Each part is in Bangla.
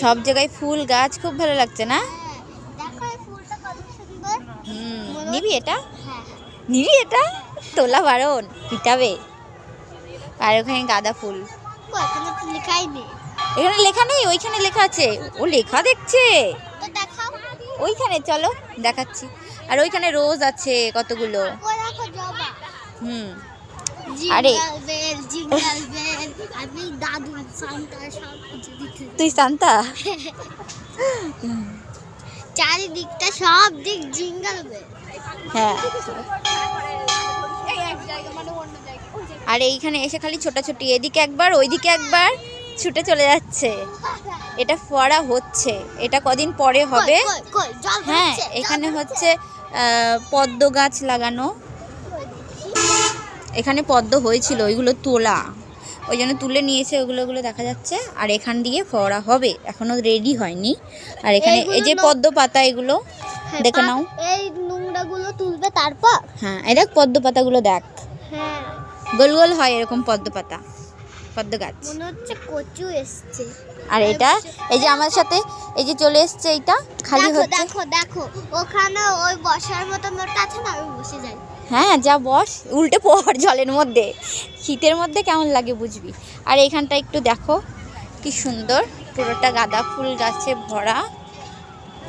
সব জায়গায় ফুল গাছ খুব ভালো লাগছে না? হ্যাঁ, নিবি এটা? হ্যাঁ। নিবি এটা? তোলা বারণ পিটাবে। আর ওখানে গাঁদা ফুল। এখানে লেখা নেই ওইখানে লেখা আছে। ও লেখা দেখছে। ওইখানে চলো দেখাচ্ছি। আর ওইখানে রোজ আছে কতগুলো? হুম। আরে। দাদু সান্তা তুই চারিদিকটা সব দিক জিঙ্গল হ্যাঁ। আর এইখানে এসে খালি ছোটাছুটি এদিকে একবার ওইদিকে একবার ছুটে চলে যাচ্ছে। এটা ফোয়ারা হচ্ছে। এটা কদিন পরে হবে? হ্যাঁ এখানে হচ্ছে। পদ্ম গাছ লাগানো। এখানে পদ্ম হয়েছিল ওইগুলো তোলা। ওই জন্য তুলে নিয়েছে ওগুলো ওগুলো দেখা যাচ্ছে। আর এখান দিয়ে ফোয়ারা হবে। এখনও রেডি হয়নি। আর এখানে এই যে পদ্ম পাতা এগুলো হ্যাঁ, দেখে নাও। এই নোংরাগুলো তুলবে তারপর? হ্যাঁ এই দেখ পদ্ম পাতাগুলো দেখ। হ্যাঁ। গোল গোল হয় এরকম পদ্ম পাতা পদ্ম গাছ। মনে হচ্ছে কচু এসছে। আর এটা এই যে আমার সাথে এই যে চলে এসছে এটা খালি হচ্ছে। দেখো দেখো ওখানে ওই বসার মতো নোটটা আছে না আমি বসে যাই। হ্যাঁ যা বস উল্টে পড় জলের মধ্যে। শীতের মধ্যে কেমন লাগে বুঝবি? আর এইখানটা একটু দেখো কি সুন্দর। পুরোটা গাঁদা ফুল গাছে ভরা।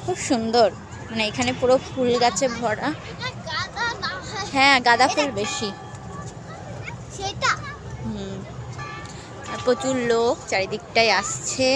খুব সুন্দর। মানে এখানে পুরো ফুল গাছে ভরা। হয় গাঁদা ফুল বেশি। সেটা। হুম। আর প্রচুর লোক চারিদিকটায় আসছে।